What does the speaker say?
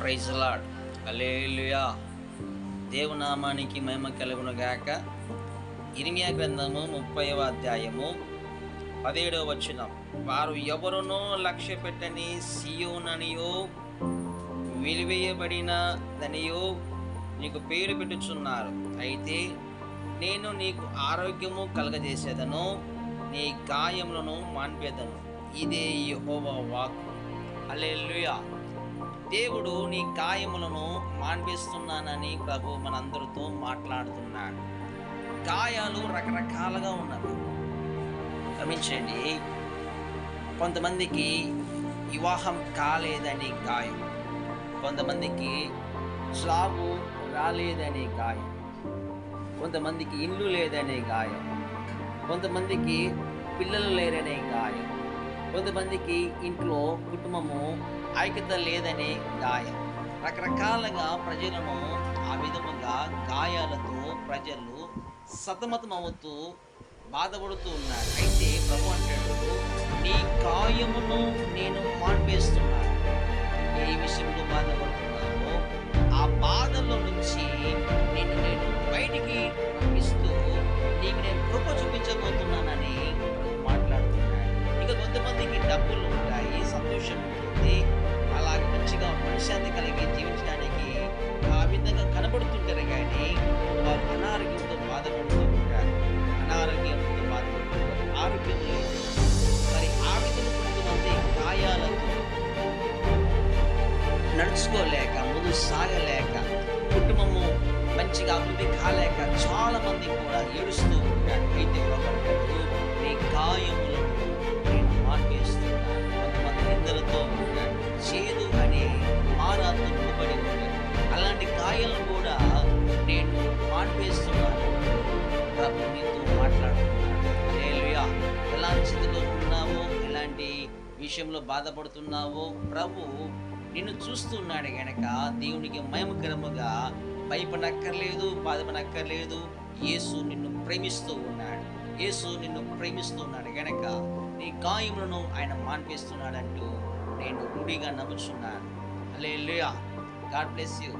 Praise lord hallelujah దేవునామానికి మహిమ కలుగునుగాక ఇరిమియా గ్రంథము ముప్పైవ అధ్యాయము పదిహేడవ వచనం. వారు ఎవరునో లక్ష్య పెట్టని సియోననియో విలువేయబడినదనియో నీకు పేరు పెట్టుచున్నారు. అయితే నేను నీకు ఆరోగ్యము కలగజేసేదను నీ గాయములను మాన్పేదను. ఇదే యెహోవా వాక్ అలెల్లుయా దేవుడు నీ గాయములను మాన్పిస్తున్నానని ప్రభు మనందరితో మాట్లాడుతున్నాడు. గాయాలు రకరకాలుగా ఉన్నవి. గమనించండి కొంతమందికి వివాహం కాలేదని గాయం. కొంతమందికి జాబు రాలేదనే గాయం. కొంతమందికి ఇల్లు లేదనే గాయం. కొంతమందికి పిల్లలు లేరనే గాయం. కొంతమందికి ఇంట్లో కుటుంబము ఐక్యత లేదనే గాయం. రకరకాలుగా ప్రజలను ఆ విధముగా గాయాలతో ప్రజలు సతమతమవుతూ బాధపడుతూ ఉన్నారు. అయితే ప్రభు అంటాడు నీ గాయమును నేను మాన్పేస్తున్నాను ఏ విషయంలో బాధపడుతున్నాను డబ్బులు ఉంటాయి సంతోషం ఉంటుంది. అలాగే మంచిగా మనశ్శాంతి కలిగి జీవించడానికి ఆ విధంగా కనబడుతుంటారు కానీ వారు అనారోగ్యంతో బాధపడుతూ ఉంటారు. అనారోగ్యంతో బాధపడుతుంటారు ఆరోగ్యం లేదు మరి ఆ విధంగా కొంతమంది గాయాలతో నడుచుకోలేక ముందు సాగలేక కుటుంబము మంచిగా అభివృద్ధి కాలేక చాలా మంది కూడా ఏడుస్తూ ఉంటారు. అయితే ఒకరు మీ గాయ విషయంలో బాధపడుతున్నావో ప్రభు నిన్ను చూస్తున్నాడు గనక దేవునికి మయమకరముగా భయపడక్కర్లేదు బాధపడక్కర్లేదు. యేసు నిన్ను ప్రేమిస్తూ ఉన్నాడు. యేసు నిన్ను ప్రేమిస్తూ ఉన్నాడు గనక నీ గాయములను ఆయన మాన్పిస్తున్నాడంటూ నేను రూఢిగా నమ్ముచున్నాను. అలే గాడ్ బ్లెస్ యూ.